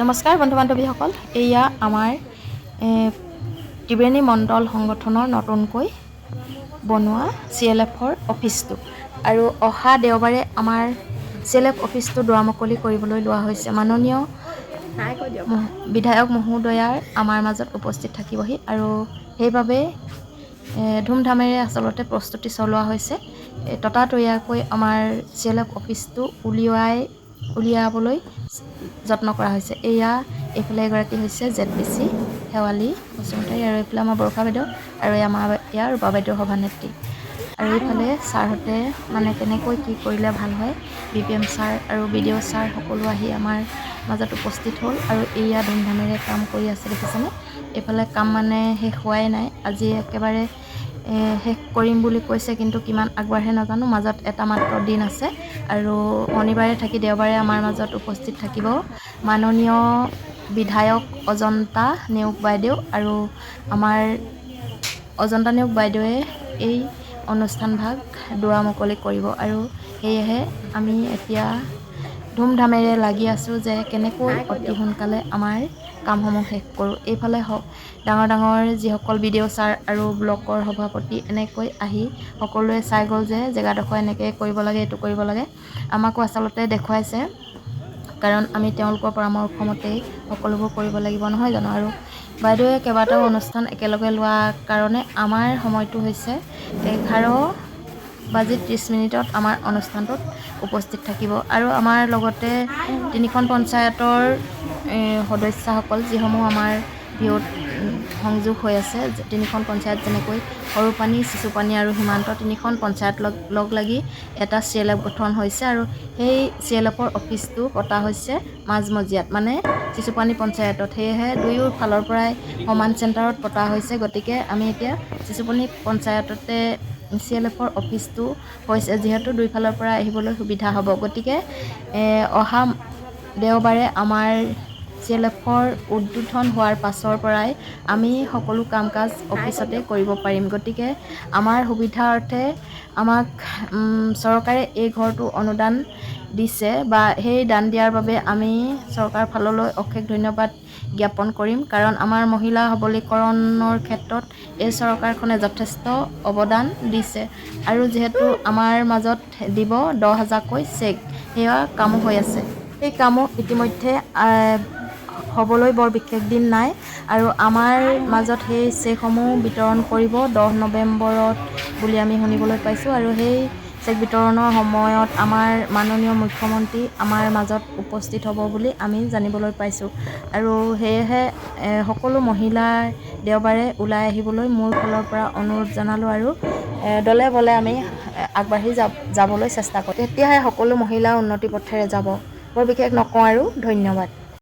নমস্কাৰ বন্ধু বান্ধৱীসকল এয়া আমাৰ ত্ৰিবেণী মণ্ডল সংগঠনৰ নতুনকৈ বনোৱা চি এল এফৰ অফিচটো। আৰু অহা দেওবাৰে আমাৰ চি এল এফ অফিচটো দুৱাৰমুকলি কৰিবলৈ লোৱা হৈছে। মাননীয় বিধায়ক মহোদয়াৰ আমাৰ মাজত উপস্থিত থাকিবহি। আৰু সেইবাবে ধুমধামেৰে আচলতে প্ৰস্তুতি চলোৱা হৈছে। ততাতৈয়াকৈ আমাৰ চি এল এফ অফিচটো উলিওৱাই উলিয়াবলৈ যত্ন কৰা হৈছে। এয়া এইফালে এগৰাকী হৈছে Z P C Shewali Basumatary আৰু এইফালে আমাৰ বৰষা বাইদেউ আৰু আমাৰ ইয়াৰ ৰূপা বাইদেউৰ সভানেত্ৰী আৰু এইফালে ছাৰহঁতে মানে কেনেকৈ কি কৰিলে ভাল হয় বি পি এম ছাৰ আৰু বি ডি অ' ছাৰ সকলো আহি আমাৰ মাজত উপস্থিত হ'ল আৰু এয়া ধুমধামেৰে কাম কৰি আছে দেখিছেনে? এইফালে কাম মানে শেষ হোৱাই নাই। আজি একেবাৰে শেষ কৰিম বুলি কৈছে কিন্তু কিমান আগবাঢ়ে নাজানো। মাজত এটা মাত্ৰ দিন আছে। আৰু শনিবাৰে থাকি দেওবাৰে আমাৰ মাজত উপস্থিত থাকিব। মাননীয় বিধায়ক অজন্তা নেওগ বাইদেউ আৰু আমাৰ অজন্তা নেওগ বাইদেৱে এই অনুষ্ঠানভাগ দুৱাৰ মুকলি কৰিব আৰু সেয়েহে আমি এতিয়া ধুমধামেৰে লাগি আছোঁ যে কেনেকৈ অতি সোনকালে আমাৰ কামসমূহ শেষ কৰোঁ। এইফালে হওক ডাঙৰ ডাঙৰ যিসকল বি ডি অ' ছাৰ আৰু ব্লকৰ সভাপতি এনেকৈ আহি সকলোৱে চাই গ'ল যে জেগাডোখৰ এনেকৈ কৰিব লাগে এইটো কৰিব লাগে আমাকো আচলতে দেখুৱাইছে। কাৰণ আমি তেওঁলোকৰ পৰামৰ্শ মতেই সকলোবোৰ কৰিব লাগিব নহয় জানো? আৰু বাইদেৱে কেইবাটাও অনুষ্ঠান একেলগে লোৱা কাৰণে আমাৰ সময়টো হৈছে এঘাৰ বাজি ত্ৰিছ মিনিটত আমাৰ অনুষ্ঠানটোত উপস্থিত থাকিব। আৰু আমাৰ লগতে তিনিখন পঞ্চায়তৰ সদস্যাসকল যিসমূহ আমাৰ ভিঅ'ত সংযোগ হৈ আছে তিনিখন পঞ্চায়ত যেনেকৈ সৰুপানী চিচুপানী আৰু সীমান্ত তিনিখন পঞ্চায়ত লগ লগ লাগি এটা চি এল এফ গঠন হৈছে আৰু সেই চি এল এফৰ অফিচটো পতা হৈছে মাজমজিয়াত। মানে চিচুপানী পঞ্চায়তত। সেয়েহে দুয়ো ফালৰ পৰাই সমান চেণ্টাৰত পতা হৈছে। গতিকে আমি এতিয়া চিচুপানী পঞ্চায়ততে চি এল এফৰ অফিচটো হৈছে যিহেতু দুইফালৰ পৰা আহিবলৈ সুবিধা হ'ব। গতিকে অহা দেওবাৰে আমাৰ চি এল এফৰ উদ্বোধন হোৱাৰ পাছৰ পৰাই আমি সকলো কাম কাজ অফিচতে কৰিব পাৰিম। গতিকে আমাৰ সুবিধাৰ্থে আমাক চৰকাৰে এই ঘৰটো অনুদান দিছে বা সেই দান দিয়াৰ বাবে আমি চৰকাৰৰ ফাললৈ অশেষ ধন্যবাদ জ্ঞাপন কৰিম। কাৰণ আমাৰ মহিলা সবলীকৰণৰ ক্ষেত্ৰত এই চৰকাৰখনে যথেষ্ট অৱদান দিছে। আৰু যিহেতু আমাৰ মাজত দিব দহ হাজাৰকৈ চেক সেয়া কামো হৈ আছে। সেই কামো ইতিমধ্যে হ'বলৈ বৰ বিশেষ দিন নাই। আৰু আমাৰ মাজত সেই চেকসমূহ বিতৰণ কৰিব দহ নৱেম্বৰত বুলি আমি শুনিবলৈ পাইছোঁ। আৰু সেই চেক বিতৰণৰ সময়ত আমাৰ মাননীয় মুখ্যমন্ত্ৰী আমাৰ মাজত উপস্থিত হ'ব বুলি আমি জানিবলৈ পাইছোঁ। আৰু সেয়েহে সকলো মহিলাই দেওবাৰে ওলাই আহিবলৈ মোৰ ফালৰ পৰা অনুৰোধ জনালোঁ আৰু দলে বলে আমি আগবাঢ়ি যাবলৈ চেষ্টা কৰিম তেতিয়াহে সকলো মহিলা উন্নতি পথেৰে যাব। বৰ বিশেষ নকওঁ আৰু ধন্যবাদ।